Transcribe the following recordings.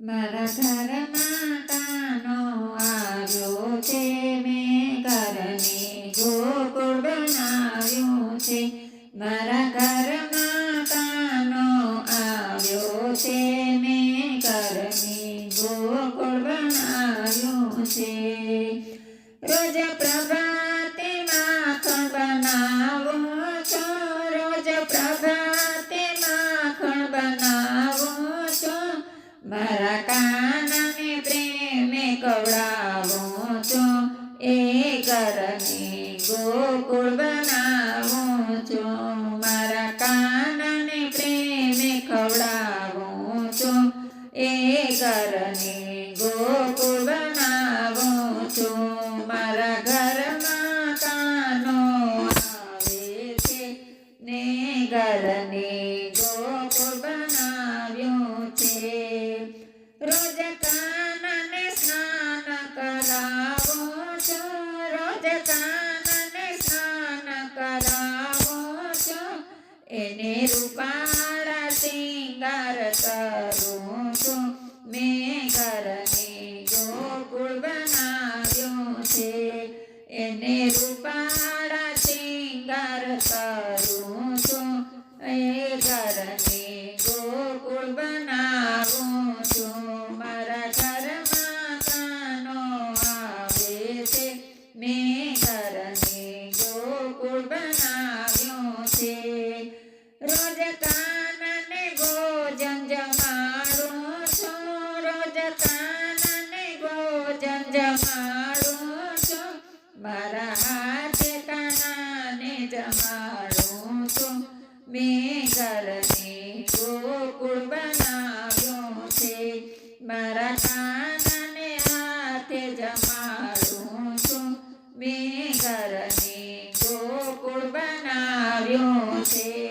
મારા ઘરમાં કાનો આવ્યો છે, મેં ઘરને ગોકુળ બનાવ્યું છે. મારા ઘરમાં કાનો આવ્યો છે, મેં ઘરને ગોકુળ બનાવ્યું છે. રોજ પ્રભાતે મારા કાનને પ્રેમે કવડાવો છો, એ કરને ગોકુળ બનાવો છો. મારા કાનને પ્રેમે ખવડાવો છો, એ કરને ગોકુળ બનાવો છો. મારા ઘરમાં કાનો આવે છે, ને ઘરને કાનને સ્નાન છો એને રૂપાળા શિંગાર કરું છું. મેં ઘરને ગોકુળ બનાવ્યું છે. એને રૂપાળા જમાડું છું મારા હાથે કાનાને જમાડું છું મેં ઘરને ગોકુળ બનાવ્યું છે મારા કાનાને જમાડું છું. મેં ઘરને ગોકુળ બનાવ્યું છે.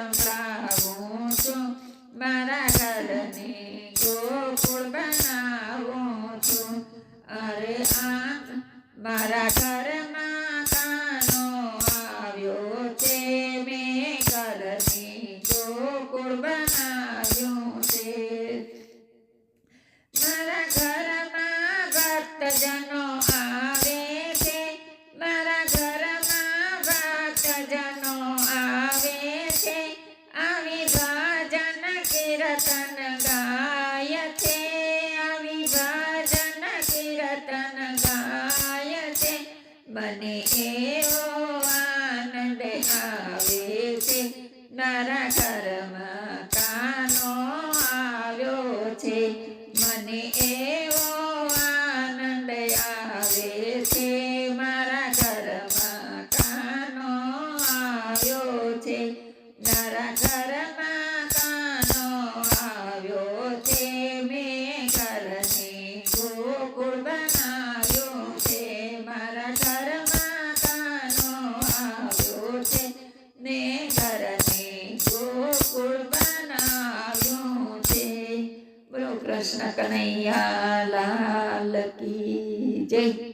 સંભળાવું છું. મારા ઘરને ગોકુળ બનાવું છું. અરે આ મારા કીર્તન ગાય છે આવી ભજન કીર્તન ગાય છે મને એવો આનંદ આવે છે. મારા ઘરમાં કાનો આવ્યો છે. મને એવો આનંદ આવે છે. મારા ઘરમાં આવ્યો છે. ને ઘરને ગોકુળ બનાવ્યું છે. બોલો કૃષ્ણ કનૈયા લાલ કી જય.